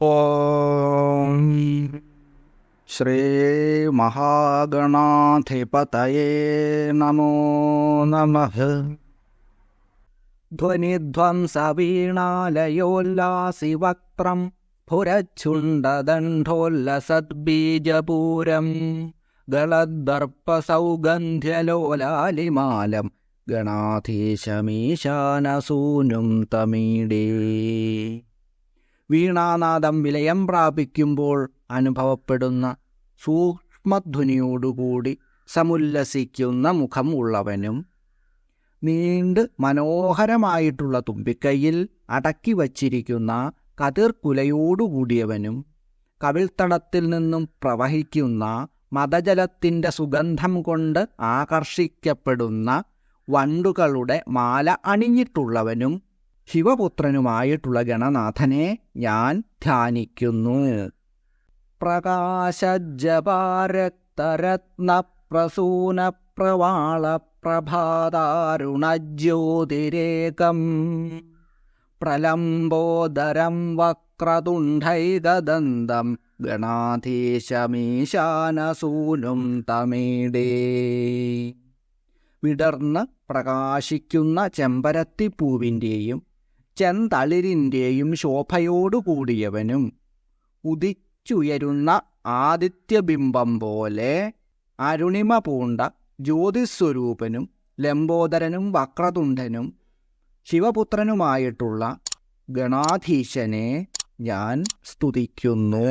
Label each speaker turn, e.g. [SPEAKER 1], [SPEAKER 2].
[SPEAKER 1] ഓം ശ്രീ മഹാഗണാധിപതയേ നമോ നമ ധ്വനിധ്വംസവീണാലയോല്ലാസി വക്ത്രം സ്ഫുരച്ഛുണ്ടദണ്ഡോല്ലസദ്ബീജപൂരം ഗളദർപ്പസൗഗന്ധ്യലോലാലിമാലം ഗണാധീശമീശാനസൂനും തമീടേ വീണാനാദം വിലയം പ്രാപിക്കുമ്പോൾ അനുഭവപ്പെടുന്ന സൂക്ഷ്മധ്വനിയോടുകൂടി സമുല്ലസിക്കുന്ന മുഖം ഉള്ളവനും നീണ്ട് മനോഹരമായിട്ടുള്ള തുമ്പിക്കൈയിൽ അടക്കി വച്ചിരിക്കുന്ന കതിർക്കുലയോടുകൂടിയവനും കവിൾത്തടത്തിൽ നിന്നും പ്രവഹിക്കുന്ന മതജലത്തിന്റെ സുഗന്ധം കൊണ്ട് ആകർഷിക്കപ്പെടുന്ന വണ്ടുകളുടെ മാല അണിഞ്ഞിട്ടുള്ളവനും ശിവപുത്രനുമായിട്ടുള്ള ഗണനാഥനെ ഞാൻ ധ്യാനിക്കുന്നു. പ്രകാശജപാരക്തരത്ന പ്രവാള പ്രഭാതാരുണജ്യോതിരേകം പ്രലംബോദരം വക്രതുണ്ഠൈകദന്തം ഗണാധീശമീശാനസൂനും തമീടേ. വിടർന്ന് പ്രകാശിക്കുന്ന ചെമ്പരത്തിപ്പൂവിന്റെയും ചെന്തളിരിന്റെയും ശോഭയോടുകൂടിയവനും ഉദിച്ചുയരുന്ന ആദിത്യബിംബം പോലെ അരുണിമ പൂണ്ട ജ്യോതിസ്വരൂപനും ലംബോദരനും വക്രതുണ്ടനും ശിവപുത്രനുമായിട്ടുള്ള ഗണാധീശനെ ഞാൻ സ്തുതിക്കുന്നു.